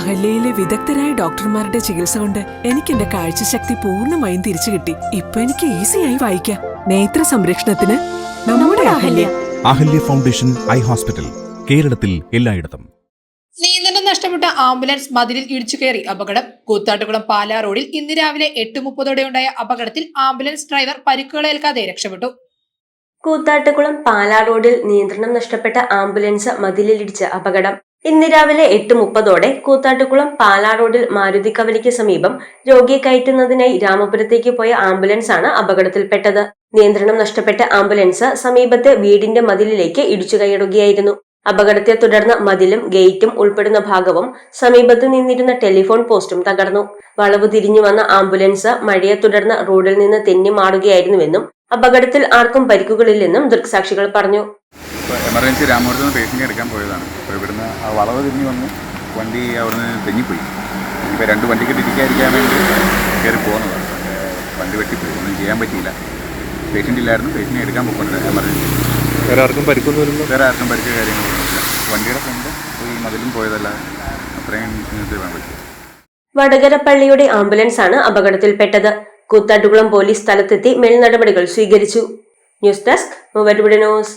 അഹല്യയിലെ വിദഗ്ധരായ ഡോക്ടർമാരുടെ ചികിത്സ കൊണ്ട് എനിക്ക് എന്റെ കാഴ്ചശക്തി പൂർണമായും തിരിച്ചു കിട്ടി. ഇപ്പൊ എനിക്ക് ഈസിയായി വായിക്കാം. നേത്ര സംരക്ഷണത്തിന് നമ്മുടെ Ahalya. Ahalya. Foundation eye hospital കേരളത്തിൽ എല്ലായിടത്തും. നിയന്ത്രണം നഷ്ടപ്പെട്ട ആംബുലൻസ് മതിലിൽ ഇടിച്ചു കയറി അപകടം. കൂത്താട്ടുകുളം പാലാ റോഡിൽ ഇന്ന് രാവിലെ എട്ട് മുപ്പതോടെ ഉണ്ടായ അപകടത്തിൽ ആംബുലൻസ് ഡ്രൈവർ പരിക്കുകളേൽക്കാതെ രക്ഷപ്പെട്ടു. കൂത്താട്ടുകുളം പാലാ റോഡിൽ നിയന്ത്രണം നഷ്ടപ്പെട്ട ആംബുലൻസ് മതിലിലിടിച്ച് അപകടം. ഇന്ന് രാവിലെ എട്ട് മുപ്പതോടെ കൂത്താട്ടുകുളം പാലാ റോഡിൽ മാരുതി കവലയ്ക്ക് സമീപം രോഗിയെ കയറ്റുന്നതിനായി രാമപുരത്തേക്ക് പോയ ആംബുലൻസ് ആണ് അപകടത്തിൽപ്പെട്ടത്. നിയന്ത്രണം നഷ്ടപ്പെട്ട ആംബുലൻസ് സമീപത്തെ വീടിന്റെ മതിലിലേക്ക് ഇടിച്ചു കയറുകയായിരുന്നു. അപകടത്തെ തുടർന്ന് മതിലും ഗേറ്റും ഉൾപ്പെടുന്ന ഭാഗവും സമീപത്ത് നിന്നിരുന്ന ടെലിഫോൺ പോസ്റ്റും തകർന്നു. വളവ് തിരിഞ്ഞു വന്ന ആംബുലൻസ് മഴയെ തുടർന്ന് റോഡിൽ നിന്ന് തെന്നി മാറുകയായിരുന്നുവെന്നും അപകടത്തിൽ ആർക്കും പരിക്കുകളില്ലെന്നും ദൃക്സാക്ഷികൾ പറഞ്ഞു. ഇപ്പോൾ എമർജൻസി രാമപുരത്ത് നിന്ന് പേഷ്യന്റെ എടുക്കാൻ പോയതാണ്. അപ്പോൾ ഇവിടുന്ന് ആ വളവ് തിരിഞ്ഞ് വന്ന്. വണ്ടി അവിടുന്ന് തെങ്ങിപ്പോയി ഇപ്പോൾ രണ്ട് വണ്ടിക്ക് തിരിക്കാതിരിക്കാൻ വേണ്ടി കയറി പോകുന്നതാണ് വണ്ടി വെട്ടിപ്പോയി. ഒന്നും ചെയ്യാൻ പറ്റിയില്ല. പേഷ്യന്റ് ഇല്ലായിരുന്നു. പേഷ്യന്റ് എടുക്കാൻ പോകുന്നുണ്ട് എമർജൻസി വേറെ ആർക്കും പരിക്കൊന്നും ഇല്ല? വേറെ ആർക്കും പരിക്ക് കാര്യങ്ങളൊന്നുമില്ല വണ്ടിയുടെ ഫ്രണ്ട് ഈ മതിലും പോയതല്ല. അത്രയും വേണം. പറ്റും വടകര പള്ളിയുടെ ആംബുലൻസ് ആണ് അപകടത്തിൽപ്പെട്ടത്. കൂത്താട്ടുകുളം പോലീസ് സ്ഥലത്തെത്തി മേൽനടപടികൾ സ്വീകരിച്ചു. ന്യൂസ് ഡെസ്ക് മൂവരുടെ ന്യൂസ്.